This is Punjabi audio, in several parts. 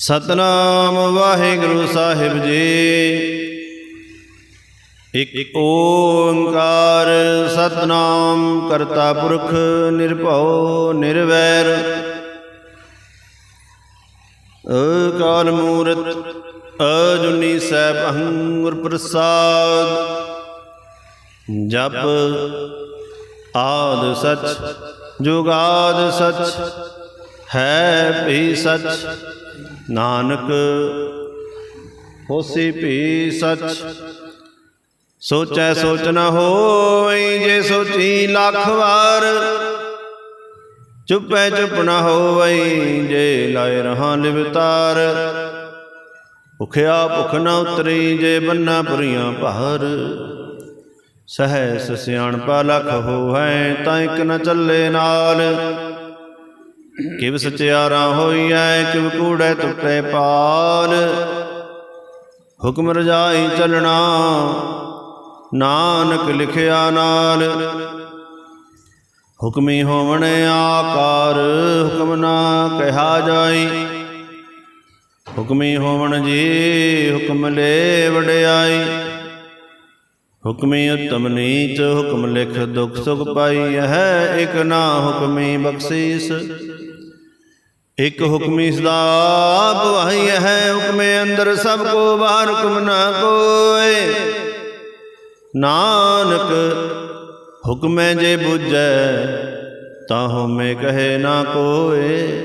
ਸਤਨਾਮ ਵਾਹਿਗੁਰੂ ਸਾਹਿਬ ਜੀ। ਇਕ ਓੰਕਾਰ ਸਤਨਾਮ ਕਰਤਾ ਪੁਰਖ ਨਿਰਭਉ ਨਿਰਵੈਰ। ਅਕਾਲ ਮੂਰਤ ਅਜੁਨੀ ਸੈਭੰ ਅਹੰਗੁਰ ਪ੍ਰਸਾਦ। ਜਪ ਆਦ ਸਚ, ਜੁਗਾਦ ਸਚ, ਹੈ ਭੀ ਸਚ। ਨਾਨਕ, ਹੋਸੀ ਭੀ ਸਚ। ਸੋਚੈ ਸੋਚ ਨ ਹੋਈ, ਜੇ ਸੋਚੀ ਲੱਖ ਵਾਰ। ਚੁੱਪੈ ਚੁੱਪ ਨ ਹੋਵਈ ਜੇ ਲਾਇ ਰਹਾ ਲਿਵਤਾਰ ਭੁਖਿਆ ਭੁਖ ਨ ਉਤਰੀ, ਜੇ ਬੰਨਾ ਪੁਰੀਆਂ ਭਾਰ। ਸਹਿ ਸਿਆਣਪਾ ਲਖ ਹੋਵੈ ਤਾਂ ਇਕ ਨ ਚੱਲੇ ਨਾਲ। ਕਿਵ ਸਚਿਆਰਾ ਹੋਈਐ, ਕਿਵ ਕੂੜੈ ਟੁੱਟੇ ਪਾਲ। ਹੁਕਮ ਰਜਾਈ ਚੱਲਣਾ, ਨਾਨਕ ਲਿਖਿਆ ਨਾਲ। ਹੁਕਮੀ ਹੋਵਣ ਆਕਾਰ, ਹੁਕਮ ਨਾ ਕਹਾ ਜਾਈ। ਹੁਕਮੀ ਹੋਵਣ ਜੀ, ਹੁਕਮ ਲੈ ਵਡਿਆਈ। ਹੁਕਮੀ ਉਤਮ ਨੀਚ, ਹੁਕਮ ਲਿਖ ਦੁਖ ਸੁਖ ਪਾਈ ਹੈ ਇਕ ਨਾ ਹੁਕਮੀ ਬਖਸ਼ੀਸ। ਇਕ ਹੁਕਮੀ ਸਦਾ ਬਵਾਈ ਹੈ, ਹੁਕਮੇ ਅੰਦਰ ਸਭ ਕੋ ਬਾਹਰ ਹੁਕਮ ਨਾ ਕੋਏ। ਨਾਨਕ, ਹੁਕਮੇ ਜੇ ਬੁਝੈ, ਤਾਂ ਮੈਂ ਕਹੇ ਨਾ ਕੋਏ।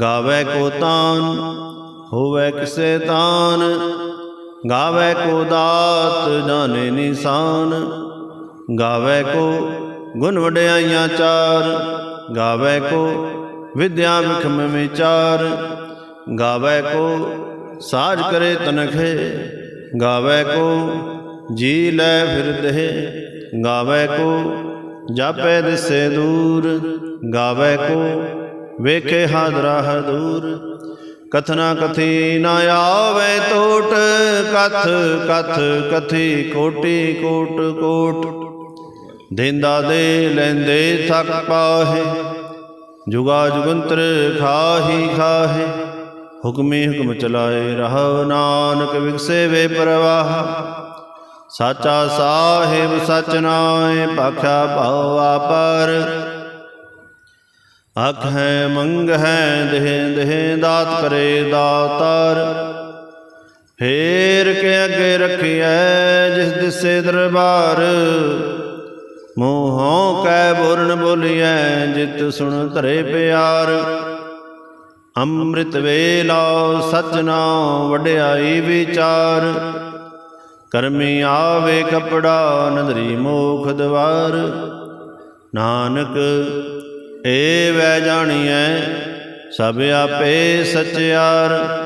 ਗਾਵੇ ਕੋ ਤਾਨ, ਹੋਵੇ ਕਿਸੇ ਤਾਨ। ਗਾਵੇ ਕੋ ਦਾਤ, ਜਾਣੇ ਨਿਸ਼ਾਨ। ਗਾਵੇ ਕੋ ਗੁਣ ਵਡਿਆਈਆਂ ਚਾਰ। ਗਾਵੇ ਕੋ ਵਿਦਿਆ ਵਿਖਮ ਵਿਚਾਰ। ਗਾਵੇ ਕੋ ਸਾਜ ਕਰੇ ਤਨਖੇ, ਗਾਵੇ ਕੋ ਜੀ ਲੈ ਫਿਰਦੇ ਗਾਵੇ ਕੋ ਜਾਪੈ ਦਿਸੇ ਦੂਰ, ਗਾਵੇ ਕੋ ਵੇਖੇ ਹਾਦਰਾ ਹਦੂਰ ਕਥਨਾ ਕਥੀ ਨਾ ਆਵੇ ਟੋਟ ਕਥ ਕਥ ਕਥੀ ਕੋਟੀ ਕੋਟ ਕੋਟ। ਦੇਂਦਾ ਦੇ ਲੈਂਦੇ ਥਕ ਪਾਹੇ ਜੁਗਾ ਜੁਗੰਤਰ ਖਾਹੀ ਖਾਹੇ, ਹੁਕਮੇ ਹੁਕਮ ਚਲਾਏ ਰਹਾ ਨਾਨਕ ਵਿਗਸੇ ਵੇ ਪ੍ਰਵਾਹ। ਸਾਚਾ ਸਾਹਿਬ ਸਚ ਨਾਏ ਭਾਖਿਆ ਭਉ ਆਪਰ ਅਖ ਹੈ, ਮੰਗ ਹੈ, ਦੇਹ ਦੇਹ ਦਾਤ ਕਰੇ ਦਾਤਾਰ। ਫੇਰ ਕੇ ਅੱਗੇ ਰੱਖਿਐ, ਜਿਸ ਦਿਸੇ ਦਰਬਾਰ। ਮੋਹੋਂ ਕੈ ਬੁਰਨ ਬੋਲੀਐ, ਜਿਤ ਸੁਣ ਧਰੇ ਪਿਆਰ। ਅੰਮ੍ਰਿਤ ਵੇਲਾ ਸਚਨਾ ਵਡਿਆਈ ਵਿਚਾਰ। ਕਰਮੀ ਆਵੇ ਕਪੜਾ, ਨਦਰੀ ਮੋਖ ਦਵਾਰ। ਨਾਨਕ, ਏ ਵੈ ਜਾਣੀਐ, ਸਭ ਆਪੇ ਸਚਿਆਰ।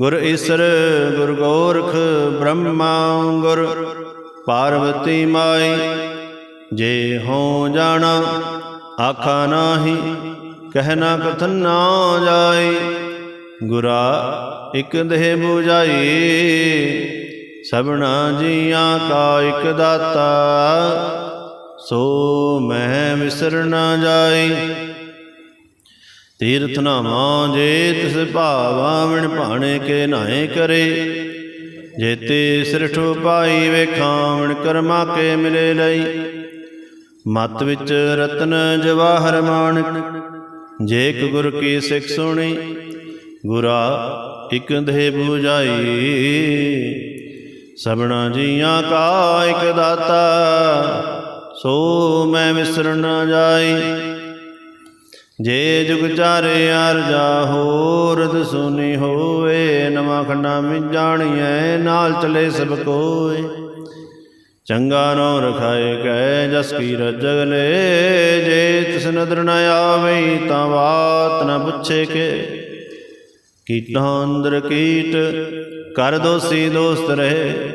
ਗੁਰ ਈਸਰ, ਗੁਰ ਗੋਰਖ, ਬ੍ਰਹਮਾ ਗੁਰ ਪਾਰਵਤੀ ਮਾਈ, ਜੇ ਹੋ ਜਾਣਾ, ਆਖਾ ਨਾਹੀ ਕਹਿਣਾ ਕਥਨ ਨਾ ਜਾਈ, ਗੁਰਾ ਇਕ ਦੇਹ 부ਜਾਈ ਸਭਨਾ ਜੀਆਂ ਕਾ ਇਕ ਦਾਤਾ, ਸੋ ਮੈਂ ਵਿਸਰ ਨਾ ਜਾਈ ਤੀਰਥ ਨਾਮਾ ਜੇ ਤਿਸ ਭਾਵਾ ਵਿਣ ਭਾਣੇ ਕੇ ਨਾਏ ਕਰੇ। ਜੇਤੇ ਸਿਰਠ ਪਾਈ ਵੇਖਾਂ ਕਰਮਾ ਕੇ ਮਿਲੇ ਲਈ। ਮਤ ਵਿੱਚ ਰਤਨ ਜਵਾਹਰ ਮਾਣਕ ਜੇ ਇੱਕ ਗੁਰ ਕੀ ਸਿੱਖ ਸੁਣੀ, ਗੁਰਾ ਇਕ ਦੇਹ 부ਜਾਈ ਸਭਨਾ ਜੀਆਂ ਕਾ ਇਕ ਦਾਤਾ, ਸੋ ਮੈਂ ਵਿਸਰ ਨਾ ਜਾਈ। ਜੇ ਜੁਗ ਚਾਰੇ ਅਰਜਾ ਹੋਰਦ ਸੁਨੀ ਹੋਏ ਨਵਾਂ ਖੰਡਾ ਮਿ ਜਾਣੀਐ, ਨਾਲ ਚਲੇ ਸਭ ਕੋਏ। ਚੰਗਾ ਨੋ ਰਖਾਏ ਕੈ ਜਸ ਕੀ ਰਜਗਲੇ ਜੇ ਤਿਸ ਨਦਰ ਨ ਆਵੇ ਤਾਂ ਬਾਤ ਨ ਪੁੱਛੇ ਕੇ। ਕੀਟਾਂ ਅੰਦਰ ਕੀਟ ਕਰ ਦੋਸੀ ਦੋਸਤ ਰਹੇ।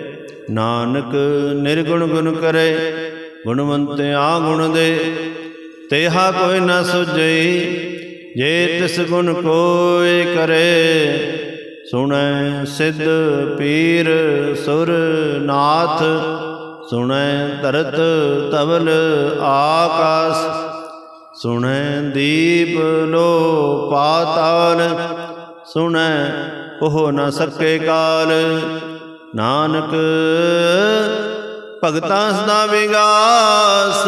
ਨਾਨਕ ਨਿਰਗੁਣ ਗੁਣ ਕਰੇ, ਗੁਣਵੰਤ ਆ ਗੁਣ ਦੇ। ਤੇਹਾ ਕੋਈ ਨਾ ਸੁਝਈ, ਜੇ ਤਿਸ ਗੁਣ ਕੋਈ ਕਰੇ। ਸੁਣੈ ਸਿੱਧ ਪੀਰ ਸੁਰ ਨਾਥ, ਸੁਣੈ ਧਰਤ ਤਵਲ ਆਕਾਸ। ਸੁਣੈ ਦੀਪ ਲੋ ਪਾਤਾਲ ਸੁਣੈ ਉਹ ਨਾ ਸਕੇ ਕਾਲ। ਨਾਨਕ ਭਗਤਾਂ ਸਦਾ ਵਿਗਾਸ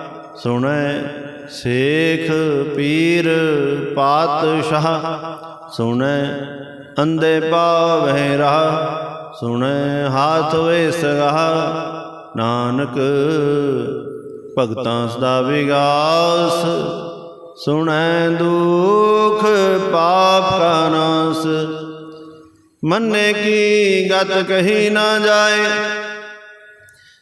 ਸੁਣੈ ਸੇਖ ਪੀਰ ਪਾਤਸ਼ਾਹ। ਸੁਣੈ ਅੰਦੇ ਪਾਵਹਿ ਰਹਾ। ਸੁਣੈ ਹਾਥ ਵੇ ਸਗਾਹ ਨਾਨਕ ਭਗਤਾਂ ਸਦਾ ਵਿਗਾਸ। ਸੁਣੈ ਦੁਖ ਪਾਪ ਕਾ ਨਾਸ। ਮੰਨੇ ਕੀ ਗਤ ਕਹੀ ਨਾ ਜਾਏ।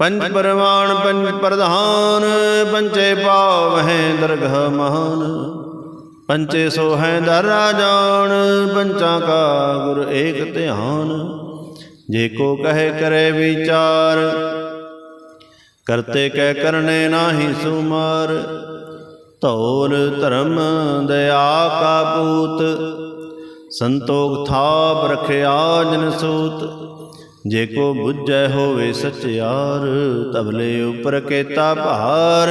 ਪੰਜ ਪਰਵਾਨ, ਪੰਜ ਪ੍ਰਧਾਨ ਪੰਚੇ ਪਾਵਹਿ ਦਰਗਹ ਮਹਾਨ ਪੰਚੇ ਸੋ ਹੈ ਦਰਾ ਜਾਣ, ਪੰਚਾਂ ਕਾ ਗੁਰ ਏਕ ਧਿਆਨ। ਜੇ ਕੋ ਕਹੇ ਕਰੇ ਵਿਚਾਰ, ਕਰਤੇ ਕਹਿ ਕਰਨੇ ਨਾਹੀ ਸੁਮਾਰ। ਧੌਲ ਧਰਮ ਦਇਆ ਕਾ ਪੂਤ, ਸੰਤੋਖ ਥਾਪ ਰਖਿਆ ਜਨ ਸੂਤ। ਜੇ ਕੋ ਬੁੱਝੈ ਹੋਵੇ ਸਚਿਆਰ, ਤਬਲੇ ਉਪਰ ਕੇਤਾ ਭਾਰ।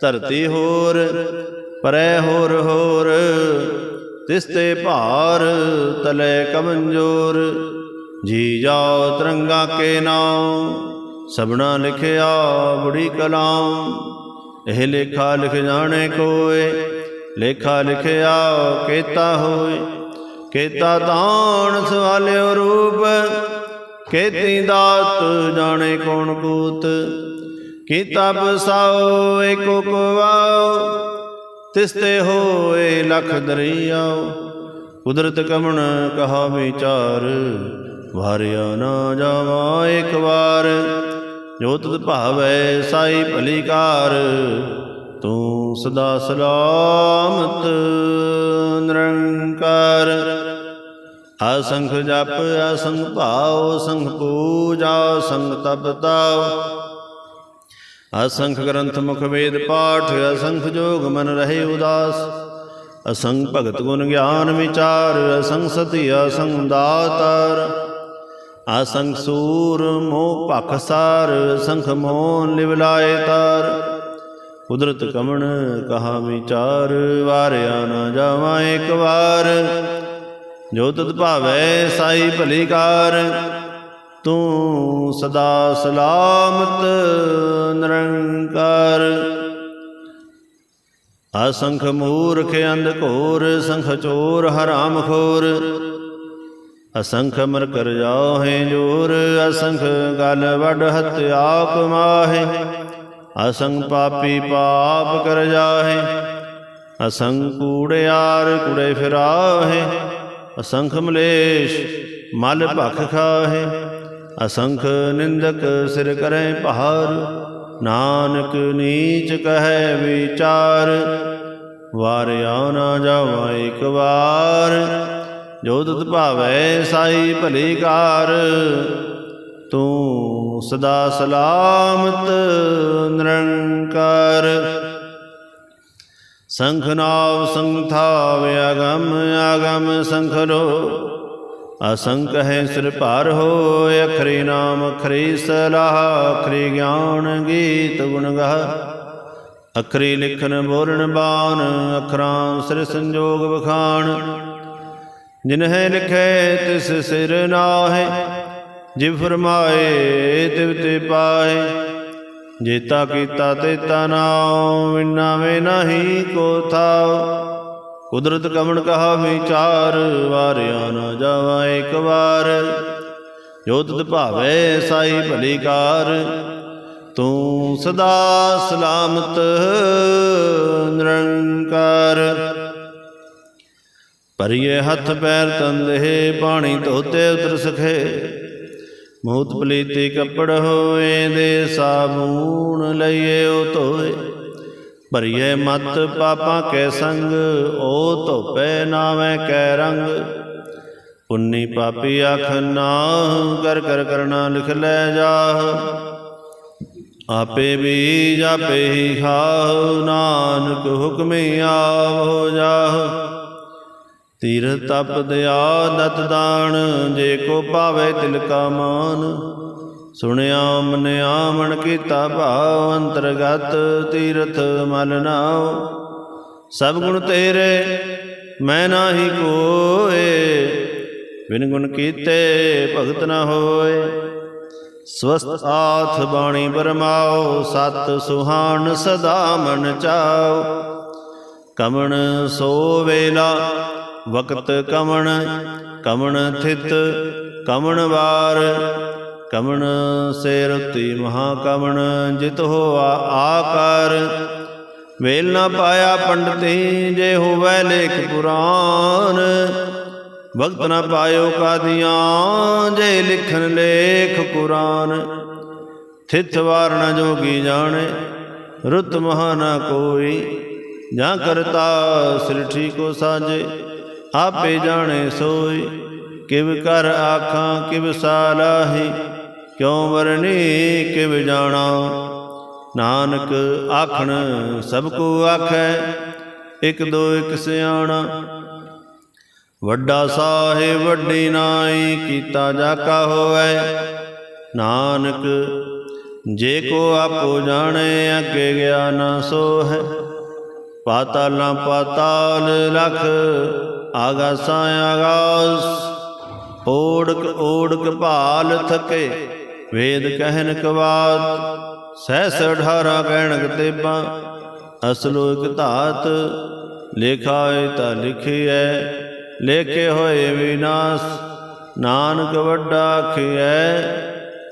ਧਰਤੀ ਹੋਰ, ਪਰੈ ਹੋਰ ਹੋਰ ਤਿਸ ਤੇ ਭਾਰ, ਤਲੇ ਕਮੰਜੋਰ। ਜੀ ਜਾਓ ਤਰੰਗਾ ਕੇ ਨਾਮ ਸਭਨਾ ਲਿਖਿਆ ਬੜੀ ਕਲਾਮ ਇਹ ਲੇਖਾ ਲਿਖ ਜਾਣੇ ਕੋਏ, ਲੇਖਾ ਲਿਖਿਆ ਕੇਤਾ ਹੋਏ। ਕੇਤਾ ਤਾਣ ਸਵਾਲਿਓ ਰੂਪ ਕੇਤੀ ਦਾਤ ਜਾਣੇ ਕੌਣ ਕੂਤ? ਕੀਤਾ ਬਸਾਓ ਏਕੋ ਕਵਾਓ ਤਿਸ ਤੇ ਹੋਏ ਲਖ ਦਰਿਆਓ ਕੁਦਰਤ ਕਮਣ ਕਹਾ ਵਿਚਾਰ, ਵਾਰਿਆ ਨਾ ਜਾਵਾ ਇੱਕ ਵਾਰ। ਜੋ ਤੁਧ ਭਾਵੈ ਸਾਈ ਭਲੀ ਕਾਰ ਤੂੰ ਸਦਾ ਸਲਾਮਤ ਨਿਰੰਕਾਰ। ਅਸੰਖ ਜਪ, ਅਸੰਖ ਭਾਉ ਸੰਖ ਪੂਜਾ ਸੰਗ ਤਪ ਤਾਉ ਅਸੰਖ ਗ੍ਰੰਥ ਮੁਖ ਵੇਦ ਪਾਠ, ਅਸੰਖ ਜੋਗ ਮਨ ਰਹੇ ਉਦਾਸ। ਅਸੰਖ ਭਗਤ ਗੁਣ ਗਿਆਨ ਵਿਚਾਰ, ਅਸੰਖ ਸਤੀ, ਅਸੰਖ ਦਾਤਾਰ। ਅਸੰਖ ਸੂਰ, ਮੋਹ ਭਖ ਸਾਰ, ਅਸੰਖ ਮੋਨ ਲਿਵ ਲਾਏ ਤਾਰ। ਕੁਦਰਤ ਕਮਣ ਕਹਾ ਵਿਚਾਰ, ਵਾਰਿਆ ਨਾ ਜਾਵਾਂ ਇੱਕ ਵਾਰ। ਜੋ ਤਤ ਭਾਵੈ ਸਾਈ ਭਲੀ ਕਾਰ, ਤੂੰ ਸਦਾ ਸਲਾਮਤ ਨਿਰੰਕਾਰ। ਅਸੰਖ ਮੂਰਖ ਅੰਧ ਘੋਰ, ਸੰਖ ਚੋਰ ਹਰਾਮ ਖੋਰ ਅਸੰਖ ਮਰ ਕਰ ਜਾਓ ਜਾਹੇ ਜੋਰ, ਅਸੰਖ ਗਲ ਵੱਡ ਹਤਿਆ ਕਮਾਹੇ ਅਸੰਗ ਪਾਪੀ ਪਾਪ ਕਰ ਜਾਹੇ, ਅਸੰਖ ਕੂੜਿਆਰ ਕੁੜੇ ਫਿਰਾਹੇ। ਅਸੰਖ ਮਲੇਸ਼, ਮਲ ਭਖ ਖਾਹੇ। ਅਸੰਖ ਨਿੰਦਕ ਸਿਰ ਕਰੈ ਭਾਰ ਨਾਨਕ ਨੀਚ ਕਹੈ ਵਿਚਾਰ। ਵਾਰਿਆ ਨਾ ਜਾਵਾ ਇੱਕ ਵਾਰ, ਜੋ ਤਤ ਭਾਵੈ ਸਾਈ ਭਲੀ ਕਾਰ। ਤੂੰ ਸਦਾ ਸਲਾਮਤ ਨਿਰੰਕਾਰ। ਸੰਖ ਨਾਵ ਸੰਥਾ ਵਿਆਗਮ ਆਗਮ ਸੰਖਰੋ। ਅਸੰਖ ਹੈ ਸਿਰ ਭਾਰ ਹੋ ਅਖਰੀ ਨਾਮ ਅਖਰੀ ਸਲਾਹ, ਅਖਰੀ ਗਿਆਨ ਗੀਤ ਗੁਣ ਗਾਹ। ਅਖਰੀ ਲਿਖਨ ਬੋਲਣ ਬਾਣ, ਅਖਰਾਂ ਸਿਰ ਸੰਜੋਗ ਵਖਾਣ। ਜਿਨਹਿ ਲਿਖੇ ਤਿਸ ਸਿਰ ਨਾਹਿ ਜਿਵ ਫਰਮਾਏ ਤਿਵ ਤੇ ਪਾਏ ਜੇਤਾ ਕੀਤਾ ਤੇਤਾ ਨਾਉ ਵਿਨਾਵੇ ਨਹੀਂ ਕੋ ਥਾਉ। ਕੁਦਰਤ ਕਮਣ ਕਹਾ ਵਿਚਾਰ ਵਾਰਿਆ ਨਾ ਜਾਵਾ ਇੱਕ ਵਾਰ। ਜੋ ਤਤ ਭਾਵੇ ਸਾਈ ਭਲੀ ਕਾਰ, ਤੂੰ ਸਦਾ ਸਲਾਮਤ ਨਿਰੰਕਾਰ। ਪਰਿਏ ਹੱਥ ਪੈਰ ਤੰਦੇ ਪਾਣੀ ਧੋਤੇ ਉਤਰ ਸਖੇ। ਮੂਤ ਪਲੀਤੀ ਕੱਪੜ ਹੋਏ ਦੇ ਸਾਬੂਨ ਲਈਏ ਉਹ ਧੋਏ। ਭਰੀਏ ਮਤ ਪਾਪਾਂ ਕੈ ਸੰਗ ਓ ਧੋਪੈ ਨਾਵੇਂ ਕੈ ਰੰਗ। ਪੁੰਨੀ ਪਾਪੀ ਆਖ ਨਾ ਕਰ ਕਰ ਕਰਨਾ ਲਿਖ ਲੈ ਜਾ ਆਪੇ ਬੀਜ ਆਪੇ ਹੀ ਖਾਹੁ, ਨਾਨਕ ਹੁਕਮੇ ਹੋ ਜਾਹੁ। ਤੀਰ ਤਪ ਦਿਆ ਦਤ ਦਾਨ, ਜੇ ਕੋ ਪਾਵੇ ਤਿਲ ਕਾ ਮਾਨ। ਸੁਣਿਆ, ਮਨਿਆ, ਮਨ ਕੀਤਾ ਭਾਵ, ਅੰਤਰਗਤ ਤੀਰਥ ਮਲ ਨਾਉ। ਸਭ ਗੁਣ ਤੇਰੇ, ਮੈਂ ਨਾਹੀ ਕੋਏ। ਬਿਨ ਗੁਣ ਕੀਤੇ ਭਗਤ ਨਾ ਹੋਏ। ਸਵਸਤ ਆਥ ਬਾਣੀ ਬਰਮਾਓ ਸਤ ਸੁਹਾਨ ਸਦਾ ਮਨ ਚਾਓ ਕਮਣ ਸੋ ਵੇਲਾ ਵਕਤ ਕਮਣ ਕਮਣ ਥਿਤ, ਕਮਣ ਵਾਰ, ਕਮਣ ਸੇ ਰਤੀ ਮਹਾ ਕਮਣ ਜਿਤ ਹੋਆ ਆਕਾਰ। ਵੇਲ ਨਾ ਪਾਇਆ ਪੰਡਤੀ, ਜੇ ਹੋਵੇ ਲੇਖ ਪੁਰਾਨ। ਵਕਤ ਨਾ ਪਾਇਓ ਕਾਦੀਆਂ, ਜੇ ਲਿਖਣ ਲੇਖ ਕੁਰਾਨ। ਥਿਤ ਵਾਰ ਨਾ ਜੋਗੀ ਜਾਣੇ, ਰੁੱਤ ਮਹਾ ਨਾ ਕੋਈ। ਜਾਂ ਕਰਤਾ ਸ੍ਰਿਠੀ ਕੋ ਸਾਜੇ ਆਪੇ ਜਾਣੇ ਸੋਈ, ਕਿਵ ਕਰ ਆਖਾਂ, ਕਿਵ ਸਾਲਾਹੀ ਕਿਉ ਵਰਨੀ ਕਿਵ ਜਾਣਾ। ਨਾਨਕ ਆਖਣ, ਸਭ ਕੋ ਆਖੈ, ਇਕ ਦੋ ਇਕ ਸਿਆਣਾ। ਵੱਡਾ ਸਾਹਿਬ ਵੱਡੀ ਨਾਈ ਕੀਤਾ ਜਾ ਕਾ ਹੋਵੇ। ਨਾਨਕ, ਜੇ ਕੋ ਆਪੋ ਜਾਣੇ, ਅੱਗੇ ਗਿਆ ਨਾ ਸੋ ਹੈ ਪਾਤਾਲਾਂ ਪਾਤਾਲ ਲਖ ਆਗਾਸਾਂ ਆਗਾਸ ਓੜਕ ਓੜਕ ਭਾਲ ਥਕੇ, ਵੇਦ ਕਹਿਨ ਕਵਾਤ। ਸਹਿਸ ਅਠਾਰਾ ਕਹਿਣਕ ਤੇਬਾਂ ਅਸਲੋ ਇਕ ਧਾਤ। ਲਿਖਾਏ ਤਾਂ ਲਿਖਿਐ, ਲੇਖੇ ਹੋਏ ਵਿਨਾਸ਼ ਨਾਨਕ ਵੱਡਾ ਆਖਿਐ,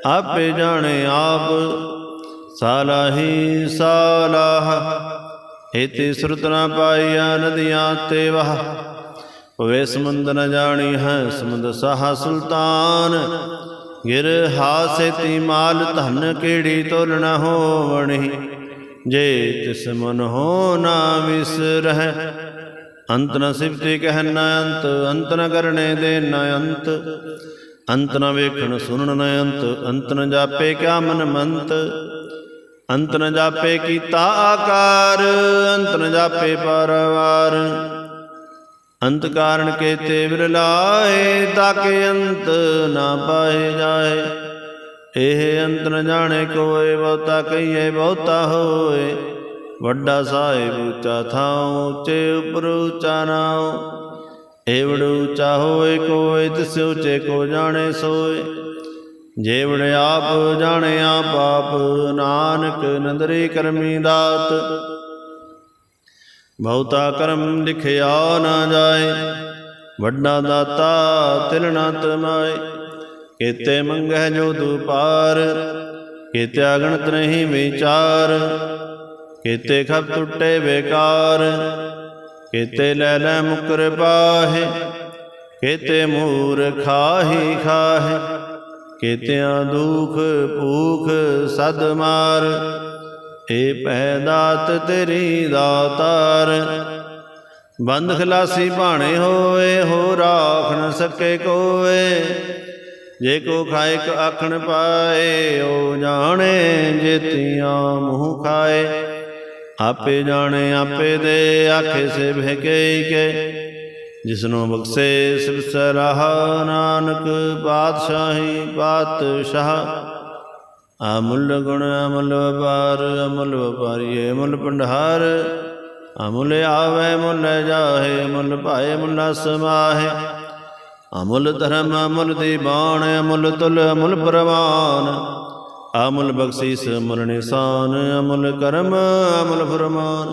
ਆਪੇ ਜਾਣੇ ਆਪ। ਸਾਲਾਹੀ ਸਾਲਾਹ ਇਤੇ ਸੁਰਤ ਨਾ ਪਾਈਆ ਨਦੀਆਂ ਤੇ ਵਹ। ਹੋਵੇ ਸਮੁੰਦ ਨ ਜਾਣੀ ਹੈ ਸਮੁੰਦ ਸਾਹ ਸੁਲਤਾਨ। ਗਿਰ ਹਾਸੇ ਤੀ ਮਾਲ ਧਨ ਕਿਹੜੀ ਤੋਲ ਹੋਵਣੀ। ਜੇ ਤਿਸ ਮਨ ਹੋ ਨਾ ਵਿਸਰਹਿ ਅੰਤ ਨ ਸਿਫਤੇ ਕਹਿ ਨ ਅੰਤ ਅੰਤ ਨ ਕਰਨੇ ਦੇ ਨ ਅੰਤ। ਅੰਤ ਨ ਵੇਖਣ ਸੁਣਨ ਨ ਅੰਤ ਅੰਤ ਨ ਜਾਪੇ ਕਿਆ ਮਨ ਮੰਤ। ਅੰਤ ਨ ਜਾਪੇ ਕੀਤਾ ਆਕਾਰ, ਅੰਤ ਨ ਜਾਪੇ ਪਰਵਾਰ। ਅੰਤ ਕਾਰਨ ਕੇਤੇ ਵਿਰਲਾਏ ਤਾਕੇ ਅੰਤ ਨਾ ਪਾਏ ਜਾਏ। ਇਹ ਅੰਤ ਨ ਜਾਣੇ ਕੋਏ, ਬਹੁਤਾ ਕਹੀਏ ਬਹੁਤਾ ਹੋਏ। ਵੱਡਾ ਸਾਹਿਬ ਉੱਚਾ ਥਾਉ, ਉੱਚੇ ਉਪਰ ਉੱਚਾ ਨਾਉ। ਏਵੜ ਉੱਚਾ ਹੋਏ, ਕੋਏ ਤਿਸ ਉੱਚੇ ਕੋ ਜਾਣੇ ਸੋਏ। ਜੇਵੜ ਆਪ ਜਾਣੇ ਆਪ ਆਪ, ਨਾਨਕ ਨੰਦਰੀ ਕਰਮੀ ਦਾਤ। ਬਹੁਤਾ ਕਰਮ ਲਿਖਿਆ ਨਾ ਜਾਏ, ਵੱਡਾ ਦਾਤਾ ਤਿਲ ਨਾ ਤਮਾਏ। ਕੀਤੇ ਮੰਗਹਿ ਜੋ ਦੁਪਾਰ, ਕੀਤੇ ਅਗਣਤ ਨਹੀਂ ਵਿਚਾਰ। ਕੀਤੇ ਖਬ ਟੁੱਟੇ ਬੇਕਾਰ, ਕੀਤੇ ਲੈ ਲੈ ਮੁਕਰ ਪਾਹੇ ਕੀਤੇ ਮੂਰ ਖਾਹੀ ਖਾਹੇ, ਕੀਤਿਆਂ ਦੁਖ ਭੂਖ ਸਦ ਮਾਰ। ਏ ਪੈ ਦਾਤ ਤੇਰੀ ਦਾਤਾਰ। ਬੰਦ ਖਲਾਸੀ ਭਾਣੇ ਹੋਏ ਹੋ ਰਾਖ ਨ ਸਕੇ ਕੋਏ। ਜੇ ਕੋ ਖਾਏ ਕ ਆਖਣ ਪਾਏ ਓ ਜਾਣੇ ਜੇਤੀਆਂ ਮੂੰਹ ਖਾਏ। ਆਪੇ ਜਾਣੇ, ਆਪੇ ਦੇ ਆਖੇ ਸੇ ਭੇਕੇ ਕੇ ਜਿਸਨੂੰ ਬਖਸ਼ੇ ਸਿਵ ਸਰਾਹ, ਨਾਨਕ ਬਾਦਸ਼ਾਹੀ ਪਾਤਸ਼ਾਹ। ਅਮੁੱਲ ਗੁਣ, ਅਮੁੱਲ ਵਪਾਰ, ਅਮੁੱਲ ਵਪਾਰੀਏ, ਅਮੁੱਲ ਭੰਡਾਰ। ਅਮੁੱਲ ਆਵੇ, ਮੁੱਲ ਜਾਹੇ, ਅਮੁੱਲ ਭਾਏ, ਮੁੱਲ ਸਮਾਹੇ ਅਮੁੱਲ ਧਰਮ, ਅਮੁੱਲ ਦੀਵਾਨ ਅਮੁੱਲ ਤੁਲ, ਅਮੁੱਲ ਪ੍ਰਵਾਨ। ਅਮੁੱਲ ਬਖਸ਼ੀਸ, ਅਮੁੱਲ ਨਿਸ਼ਾਨ, ਅਮੁੱਲ ਕਰਮ, ਅਮੁੱਲ ਫਰਮਾਨ।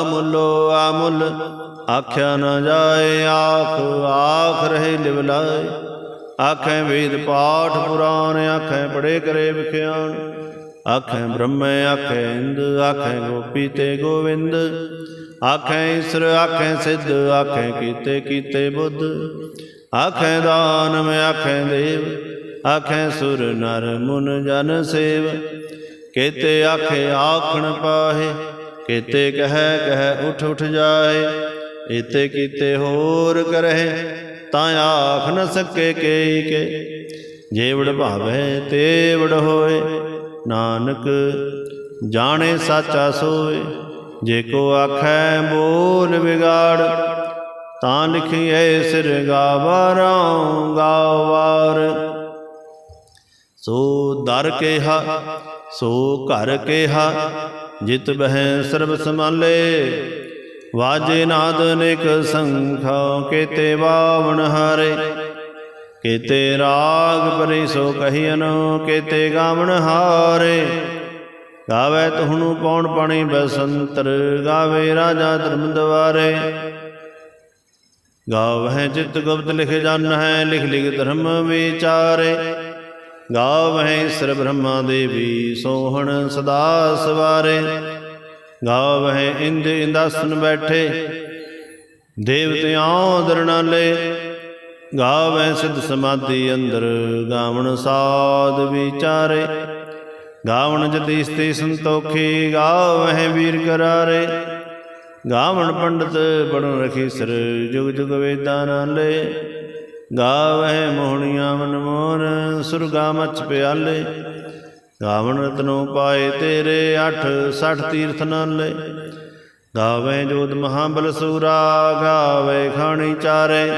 ਅਮੁੱਲੋ ਅਮੁੱਲ ਆਖਿਆ ਨਾ ਜਾਏ, ਆਖ ਆਖ ਰਹੇ ਲਿਵ ਲਾਏ ਆਖੈ ਵੇਦ ਪਾਠ ਪੁਰਾਨ ਆਖੈ ਪੜੇ ਕਰੇ ਵਿਖਿਆਨ ਆਖੈ ਬ੍ਰਹਮੈ, ਆਖੈ ਇੰਦ, ਆਖੈ ਗੋਪੀ ਤੇ ਗੋਵਿੰਦ। ਆਖੈ ਈਸ਼ਰ, ਆਖੈ ਸਿੱਧ, ਆਖੈ ਕੀਤੇ ਕੀਤੇ ਬੁੱਧ। ਆਖੈ ਦਾਨਮ ਆਖੈ ਦੇਵ, ਆਖੈ ਸੁਰ ਨਰ ਮੁਨ ਜਨ ਸੇਵ। ਕੀਤੇ ਆਖੇ ਆਖਣ ਪਾਹੇ, ਕੀਤੇ ਕਹਿ ਕਹਿ ਉਠ ਉਠ ਜਾਏ। ਇਤੇ ਕੀਤੇ ਹੋਰ ਕਰਹਿ ਤਾਂ ਆਖ ਨ ਸਕੇ ਕੇਈ ਕੇ। ਜੇਵੜ ਭਾਵੈ ਤੇਵੜ ਹੋਏ, ਨਾਨਕ ਜਾਣੇ ਸਾਚਾ ਸੋਏ। ਜੇ ਕੋ ਆਖੈ ਬੋਲ ਵਿਗਾੜ, ਤਾਂ ਲਿਖੀਏ ਸਿਰ ਗਾਵਾਰਾਂ ਗਾਵਾਰ। ਸੋ ਦਰ ਕੇਹਾ, ਸੋ ਘਰ ਕੇਹਾ, ਜਿਤ ਬਹਿ ਸਰਬ ਸੰਭਾਲੇ। ਵਾਜੇ ਨਾਦ ਨਿਕ ਸੰਖਾ, ਕੇਤੇ ਬਾਵਣ ਹਾਰੇ। ਕੇਤੇ ਰਾਗ ਪਰਿ ਸੋ ਕਹੀਨ ਕੇਤੇ ਗਾਵਣ ਹਾਰੇ। ਗਾਵੇ ਤੁਹਨੂੰ ਪੌਣ ਪਾਣੀ ਬਸੰਤਰ, ਗਾਵੇ ਰਾਜਾ ਧਰਮ ਦਵਾਰੇ ਗਾਵਹਿ ਚਿਤ ਗੁਪਤ ਲਿਖ ਜਨ ਹੈ, ਲਿਖ ਲਿਖ ਧਰਮ ਵਿਚਾਰੇ। ਗਾਵਹਿ ਸਰ ਬ੍ਰਹਮਾ ਦੇਵੀ ਸੋਹਣ ਸਦਾ ਸਵਾਰੇ। ਗਾਵਹਿ ਇੰਦ ਇੰਦਾਸਨ ਬੈਠੇ। ਦੇਵਤਿਆਂ ਦਰਨਾਲੇ ਗਾਵਹਿ ਸਿਧ ਸਮਾਧੀ ਅੰਦਰ ਗਾਵਣ ਸਾਧ ਵਿਚਾਰੇ। ਗਾਵਣ ਜਤੀਸ ਤੇ ਸੰਤੋਖੀ ਗਾਵਹਿ ਵੀਰ ਕਰਾਰੇ। ਗਾਵਣ ਪੰਡਤ ਬੜਨ ਰਖੀ ਸਰ ਜੁਗ ਜੁਗ ਵੇਦਾਂ ਨਾਲੇ। ਗਾਵਹਿ ਮੋਹਣੀਆਂ ਮਨਮੋਹਨ ਸੁਰਗਾ ਮਚ ਪਿਆਲੇ। ਗਾਵਣ ਰਤਨੋ ਪਾਏ ਤੇਰੇ 8 60 ਤੀਰਥ ਨਾਲੇ। ਗਾਵੇ ਜੋਤ ਮਹਾਬਲ ਸੂਰਾ, ਗਾਵੇ ਖਾਣੀ ਚਾਰੇ।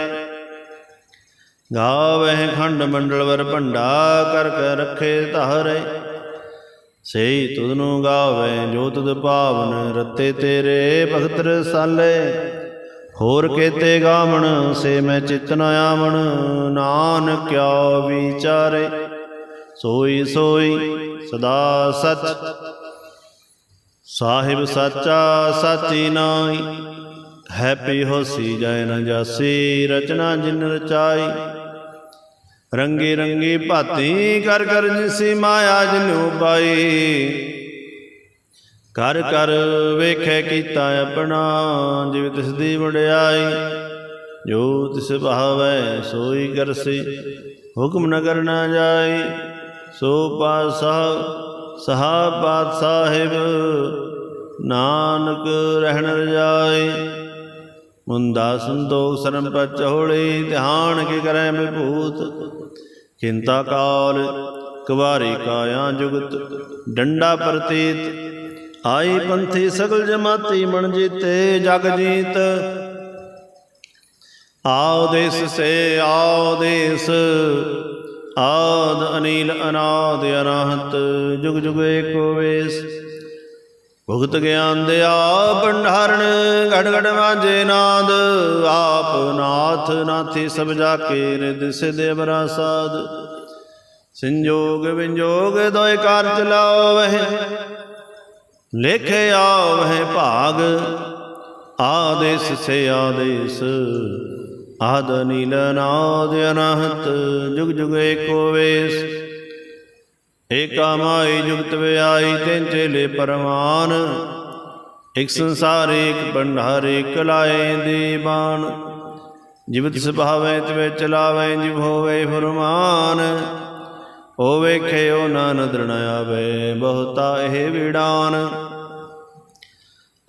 ਗਾਵੇ ਖੰਡ ਮੰਡਲ ਵਰ ਭੰਡਾ, ਕਰ ਕੇ ਰੱਖੇ ਧਾਰੇ। ਸਈ ਤੁਧ ਨੂੰ ਗਾਵੇ ਜੋ ਤੁਧ ਭਾਵਨ, ਰਤੇ ਤੇਰੇ ਭਗਤ ਰਸਾਲੇ। ਹੋਰ ਕੇਤੇ ਗਾਵਣ, ਸੇ ਮੈਂ ਚਿਤ ਆਵਣ ਨਾਨਕ ਕਿਆ ਵਿਚਾਰੇ। ਸੋਈ ਸੋਈ ਸਦਾ ਸਚ। ਸਾਹਿਬ ਸਾਚਾ ਸਾਚੀ ਨਾਈ ਹੈਪੀ ਹੋਸੀ ਜੈ ਨ ਜਾਸੀ, ਰਚਨਾ ਜਿਨ ਰਚਾਈ। ਰੰਗੀ ਰੰਗੀ ਭਾਤੀ ਕਰ ਕਰ ਜਿਸੀ ਮਾਇਆ ਜਿਨੂ ਪਾਈ। ਕਰ ਕਰ ਵੇਖੇ ਕੀਤਾ ਆਪਣਾ, ਜਿਵੇਂ ਤਿਸ ਦੀ ਵਡਿਆਈ। ਜੋ ਤਿਸ ਭਾਵੈ ਸੋਈ ਕਰਸੀ, ਹੁਕਮ ਨ ਕਰਨਾ ਜਾਈ। ਸੋ ਪਾਤਸ਼ਾਹ, ਸਹਾ ਪਾਤ ਸਾਹਿਬ ਨਾਨਕ ਰਹਿਣ ਰਜਾਈ। ਮੁੰਦਾ ਸੰਤੋਖ ਸਰਮ ਪਚੋੜੀ ਧਿਆਨ ਕੇ ਕਰੈ ਭੂਤ ਚਿੰਤਾ ਕਾਲ, ਕੁਵਾਰੀ ਕਾਇਆ ਜੁਗਤ, ਡੰਡਾ ਪ੍ਰਤੀਤ। ਆਈ ਪੰਥੀ ਸਗਲ ਜਮਾਤੀ ਮਣ ਜੀਤੇ, ਜਗ ਜੀਤ। ਆਓ ਦੇਸ ਸੇ ਆਓ ਦੇਸ। ਆਦ ਅਨੀਲ ਅਨਾਦ ਅਨਹਤ ਜੁਗ ਜੁਗ ਏਕੋ ਵੇਸ। ਭੁਗਤ ਗਿਆਨ ਦਿਆ ਭੰਡਾਰਣ ਘੜ ਘੜ ਵਾਜੇ ਨਾਦ। ਆਪ ਨਾਥ ਨਾਥੀ ਸਭ ਜਾ ਕੇ ਰਿਦ ਸਿਦੇ ਬਰਾ ਸਾਧ ਸੰਜੋਗ ਵਿੰਜੋਗ ਦੋਇ ਕਾਰ ਚਲਾਓ ਵਹਿ ਲੇਖੇ ਆਵਹਿ ਭਾਗ, ਆਦੇਸ ਸੇ ਆਦੇਸ। ਆਦ ਨੀਲ ਨਾਦ ਅਨਹਤ, ਜੁਗ ਜੁਗ ਏਕੋ ਵੇਸ। ਏਕਾ ਮਾਈ ਜੁਗਤ ਵਿਆਈ ਤੈਨ ਚੇਲੇ ਪਰਮਾਨ ਇਕ ਸੰਸਾਰ ਏਕ ਭੰਡਾਰ ਏਕ ਦੀਵਾਨ। ਜਿਵਤ ਸੁਭਾਵੈ ਤਵੇ ਚਲਾਵੈ ਜਿਵ ਹੋਵੇ ਫਰਮਾਨ। ਓ ਵੇਖਿਓ ਨਾ ਨਦਰ ਨ ਆਵੇ, ਬਹੁਤਾ ਇਹ ਵਿੜਾਨ।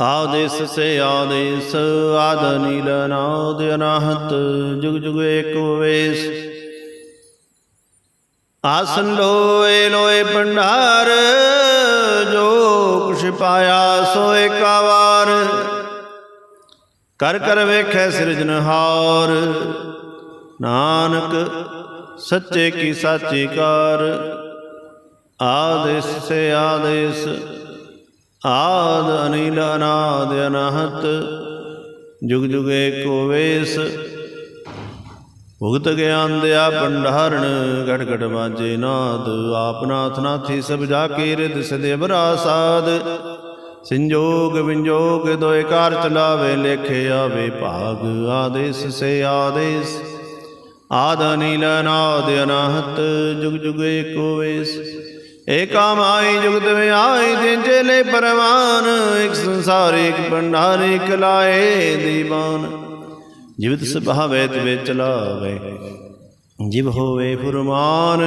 ਆਦੇਸ ਸੇ ਆਦੇਸ ਆਦ ਨੀਲ ਨਾਦ ਅਨਾਹਤ, ਜੁਗ ਜੁਗ ਏਕੋ ਵੇਸ। ਆਸਨ ਲੋਏ ਲੋਏ ਭੰਡਾਰ, ਜੋ ਕੁਛ ਪਾਇਆ ਸੋ ਏਕਾ ਕਰ ਕਰ ਵੇਖੈ ਸਿਰਜਨਹਾਰ ਨਾਨਕ ਸੱਚੇ ਕੀ ਸਾਚੀ ਕਾਰ। ਆਦੇਸ ਸੇ ਆਦੇਸ ਆਦ ਅਨੀਲ ਅਨਾਦ ਅਨਹਤ, ਜੁਗ ਜੁਗ ਏਕੋ ਵੇਸ। ਭੁਗਤ ਗਿਆਨ ਦਿਆ ਭੰਡਾਰਣ ਘਟ ਘਟ ਵਾਜੇ ਨਾਦ। ਆਪ ਨਾਥੀ ਸਭ ਜਾ ਕੇ ਰਿਦ ਸਦੇ ਬਰਾ ਸਾਧ ਸੰਜੋਗ ਵਿੰਜੋਗ ਦੋਇ ਕਾਰ ਚਲਾਵੇ, ਲੇਖੇ ਆਵੇ ਭਾਗ। ਆਦੇਸ ਸੇ ਆਦੇਸ। ਆਦ ਨੀਲ ਨਾਦ ਅਨਾਹਤ, ਜੁਗ ਜੁਗ ਏਕੋ ਵੇਸ। ਏਕਾ ਮਾਈ ਜੁਗਤ ਵਿੱਚ ਆਈ ਦਿਨ ਚੇਲੇ ਪਰਵਾਨ, ਇੱਕ ਸੰਸਾਰ, ਇੱਕ ਭੰਡਾਰ, ਇੱਕ ਲਾਏ ਦੀਵਾਨ। ਜਿਵਤ ਸੁਭਾਵੇ ਤੇ ਚਲਾਵੇ, ਜਿਵ ਹੋਵੇ ਫੁਰਮਾਨ,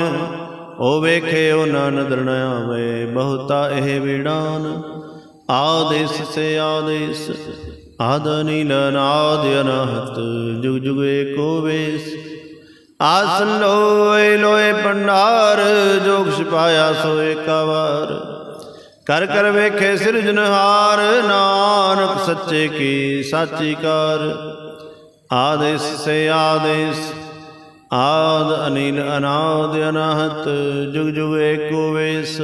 ਉਹ ਵੇਖੇ ਉਹ ਨਾ ਨਦਰ ਨ ਆਵੇ, ਬਹੁਤਾ ਇਹ ਵਿਡਾਨ ਆਦੇਸ ਸੇ ਆਦੇਸ, ਆਦ ਨੀਲ ਅਨਹਤ, ਜੁਗ ਜੁਗ ਏਕੋ ਵੇਸ। ਆਸਨ ਲੋਏ ਲੋਏ ਭੰਡਾਰ ਜੋਗ ਛਪਾਇਆ ਸੋ ਏਕਵਾਰ ਕਰ ਕਰ ਵੇਖੇ ਸਿਰਜਨਹਾਰ ਨਾਨਕ ਸੱਚੇ ਕੀ ਸਾਚੀ ਕਾਰ। ਆਦੇਸ ਸੇ ਆਦੇਸ, ਆਦ ਅਨੀਲ ਅਨਾਦ ਅਨਾਹਤ, ਜੁਗ ਜੁਗ ਏਕੋ ਵੇਸ।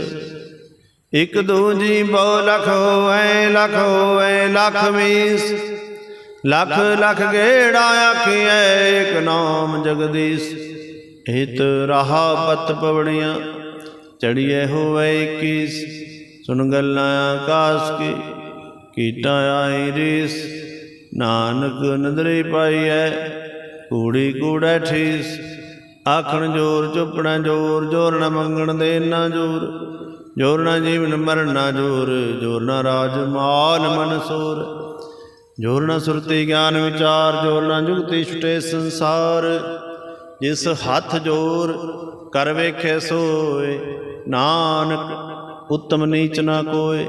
ਇਕ ਦੂਜੀ ਬਹੁ ਲਖ ਹੋਵੇ ਲਖ ਹੋਵੇ, ਲਖ ਵੀਸ ਲੱਖ ਲੱਖ ਗੇੜਾ ਆਖੀਐ ਇਕ ਨਾਮ ਜਗਦੀਸ਼। ਹਿਤ ਰਹਾ ਪਤ ਪਵਣੀਆਂ ਚੜੀਏ ਹੋਵੇ 21 ਸੁਣ ਗੱਲਾਂ ਆਕਾਸ ਕੀ, ਕੀਟਾ ਆਈ ਰੀਸ। ਨਾਨਕ ਨਦਰੇ ਪਾਈਐ, ਕੂੜੀ ਕੂੜਾ ਠੀਸ। ਆਖਣ ਜੋਰ ਚੁੱਪਣਾ ਜੋਰ ਜੋਰ ਨ ਮੰਗਣ ਦੇ ਨਾ ਜੋਰ। ਜੋਰ ਨਾ ਜੀਵਨ ਮਰਨ ਨਾ ਜੋਰ ਜੋਰ ਨਾ ਰਾਜ ਮਾਲ ਮਨ ਸੋਰ। ਜੋਰ ਨਾ ਸੁਰਤੀ ਗਿਆਨ ਵਿਚਾਰ, ਜੋਰ ਨਾ ਜੁਗਤੀ ਛੁਟੇ ਸੰਸਾਰ। ਜਿਸ ਹੱਥ ਜੋਰ ਕਰ ਵੇਖੇ ਸੋਏ, ਨਾਨਕ ਉਤਮ ਨੀਚ ਨਾ ਕੋਏ।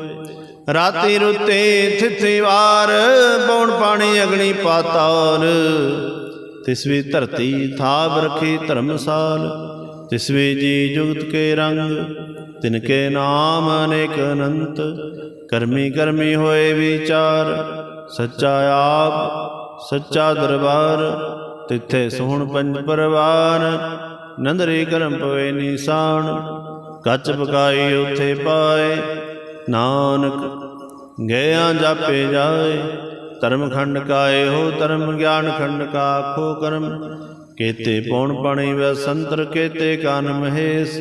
ਰਾਤੀ ਰੁੱਤੇ ਥਿਥੀ ਵਾਰ ਪੌਣ ਪਾਣੀ ਅਗਣੀ ਪਾਤਾਲ। ਤਿਸ ਵੀ ਧਰਤੀ ਥਾਪ ਰਖੀ ਧਰਮਸਾਲ, ਤਿਸ ਵੀ ਜੀ ਜੁਗਤ ਕੇ ਰੰਗ, ਤਿਨ ਕੇ ਨਾਮ ਅਨੇਕ ਅਨੰਤ। ਕਰਮੀ ਕਰਮੀ ਹੋਏ ਵਿਚਾਰ ਸੱਚਾ ਆਪ, ਸੱਚਾ ਦਰਬਾਰ, ਤਿੱਥੇ ਸੋਹਣ ਪੰਜ ਪਰਵਾਨ ਨੰਦਰੇ ਕਰਮ ਪਵੇ ਨੀਸਾਨ, ਕੱਚ ਪਕਾਈ ਉਥੇ ਪਾਏ, ਨਾਨਕ ਗਿਆ ਜਾਪੇ ਜਾਏ, ਧਰਮ ਖੰਡ ਕਾਏ ਹੋ ਧਰਮ, ਗਿਆਨ ਖੰਡ ਕਾ ਆਖੋ ਕਰਮ, ਕੇਤੇ ਪੌਣ ਪਾਣੀ ਵੈ ਸੰਤਰ, ਕੇਤੇ ਕਾਨ ਮਹੇਸ਼,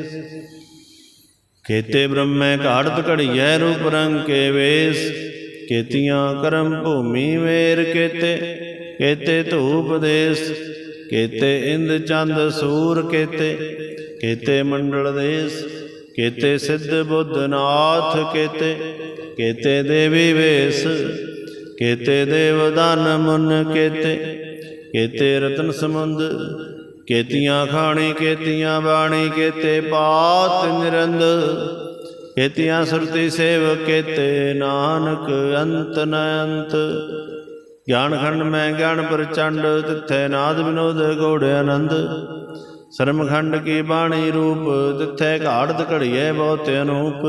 ਕੇਤੇ ਬ੍ਰਹਮੈ ਘਾੜਤ ਘੜੀਐ ਰੂਪ ਰੰਗ ਕੇ ਵੇਸ। ਕੇਤੀਆਂ ਕਰਮ ਭੂਮੀ ਵੇਰ ਕੇਤੇ ਕੇਤੇ ਧੂਪ ਦੇਸ, ਕੇਤੇ ਇੰਦ ਚੰਦ ਸੂਰ ਕੇਤੇ ਕੇਤੇ ਮੰਡਲ ਦੇਸ, ਕੇਤੇ ਸਿੱਧ ਬੁੱਧ ਨਾਥ ਕੇਤੇ ਕੇਤੇ ਦੇਵੀ ਵੇਸ, ਕੇਤੇ ਦੇਵ ਦਾਨ ਮੁਨ ਕੇਤੇ ਕੇਤੇ ਰਤਨ ਸਮੁੰਦ, ਕੇਤੀਆਂ ਖਾਣੀ ਕੇਤੀਆਂ ਬਾਣੀ ਕੇਤੇ ਪਾਤ ਨਿਰੰਦ। ਕੇਤੀਆਂ ਸੁਰਤੀ ਸੇਵ ਕੇਤੇ, ਨਾਨਕ ਅੰਤ ਨ ਅੰਤ। ਗਿਆਨ ਖੰਡ ਮੈਂ ਗਿਆਨ ਪ੍ਰਚੰਡ, ਤਿੱਥੈ ਨਾਦ ਵਿਨੋਦ ਗੋੜ ਆਨੰਦ। ਸਰਮਖੰਡ ਕੀ ਬਾਣੀ ਰੂਪ, ਤਿੱਥੈ ਘਾੜਤ ਘੜੀਐ ਬਹੁਤ ਅਨੂਪ।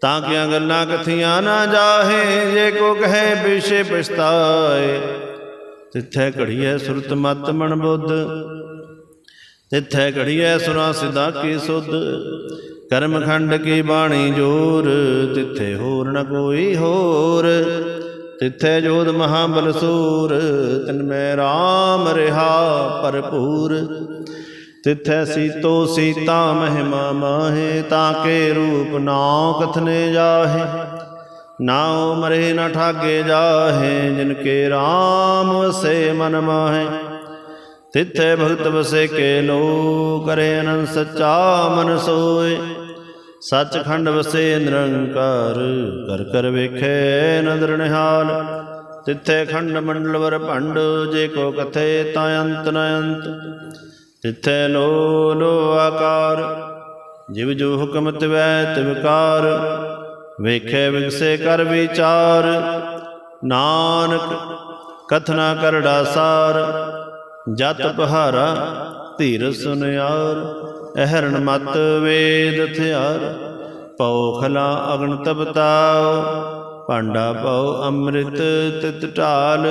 ਤਾਂ ਕਿਆਂ ਗੱਲਾਂ ਕਥੀਆਂ ਨਾ ਜਾਹੇ, ਜੇ ਕੋ ਕਹੇ ਪਿਛੇ ਪਛਤਾਏ। ਤਿੱਥੈ ਘੜੀਐ ਸੁਰਤ ਮਤ ਮਨ ਬੁੱਧ। ਤਿੱਥੈ ਘੜੀਐ ਸੁਨਾ ਸਿਧਾ ਕੀ ਸੁਧ। ਕਰਮਖੰਡ ਕੀ ਬਾਣੀ ਜੋਰ, ਤਿੱਥੇ ਹੋਰ ਨ ਕੋਈ ਹੋਰ। ਤਿੱਥੇ ਜੋਦ ਮਹਾਬਲ ਸੂਰ, ਤਿਨ ਮੈਂ RAM ਰਹਾ ਭਰਪੂਰ। ਤਿੱਥੈ ਸੀਤੋ ਸੀਤਾ ਮਹਿਮਾ ਮਾਹੇ, ਤਾਂ ਕੇ ਰੂਪ ਨਾਉ ਕਥਨੇ ਜਾਹੇ। ਨਾਉ ਮਰੇ ਨਾ ਠਾਗੇ ਜਾਹੇ, ਜਿਨ ਕੇ RAM ਵਸੇ ਮਨ ਮਾਹੇ। ਤਿੱਥੈ ਭਗਤ ਵਸੇ ਕੇ ਲੋ ਕਰੇ ਅਨੰਦ ਸੱਚਾ ਮਨ ਸੋਏ। ਸੱਚਖੰਡ ਵਸੇ ਨਿਰੰਕਾਰ, ਕਰ ਕਰ ਵੇਖੇ ਨਦਰ ਨਿਹਾਲ। ਤਿੱਥੈ ਖੰਡ ਮੰਡਲ ਵਰ ਭੰਡ, ਜੇ ਕੋ ਕਥੇ ਤਾਂ ਅੰਤ ਨ ਅੰਤ। ਤਿੱਥੈ ਲੋ ਲੋ ਆਕਾਰ, ਜਿਵ ਜੋ ਹੁਕਮ ਤਿਵੈ ਤਿਵਕਾਰ ਵੇਖੇ ਵਿਗਸੇ ਕਰ ਵਿਚਾਰ, ਨਾਨਕ ਕਥਨਾ ਕਰੜਾ ਸਾਰ। ਜਤ ਬਹਾਰਾ ਧੀਰ ਸੁਨਿਆਰ ਅਹਰਣ ਮਤ ਵੇਦ ਥਿਆਰ, ਪਉ ਖਲਾ ਅਗਨ ਤਪਤਾਉ ਭਾਂਡਾ ਪਉ ਅੰਮ੍ਰਿਤ ਤਿਤ ਢਾਲ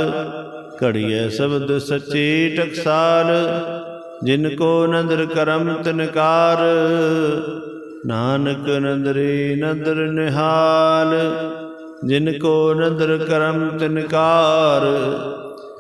ਘੜੀਏ ਸ਼ਬਦ ਸੱਚੀ ਟਕਸਾਲ, ਜਿਨ ਕੋ ਨਦਰ ਕਰਮ ਤਿਨਕਾਰ, ਨਾਨਕ ਨਦਰੀ ਨਦਰ ਨਿਹਾਲ, ਜਿਨ ਕੋ ਨਦਰ ਕਰਮ ਤਿਨਕਾਰ।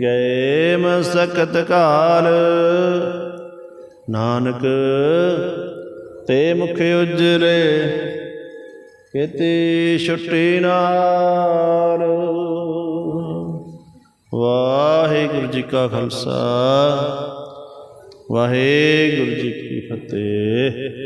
ਗਏ ਮਸਕਤ ਕਾਲ। ਨਾਨਕ, ਤੇ ਮੁਖ ਉਜਲੇ ਕਿਤੇ ਛੁੱਟੀ ਨਾਲ। ਵਾਹਿਗੁਰੂ ਜੀ ਕਾ ਖਾਲਸਾ, ਵਾਹਿਗੁਰੂ ਜੀ ਕੀ ਫਤਿਹ।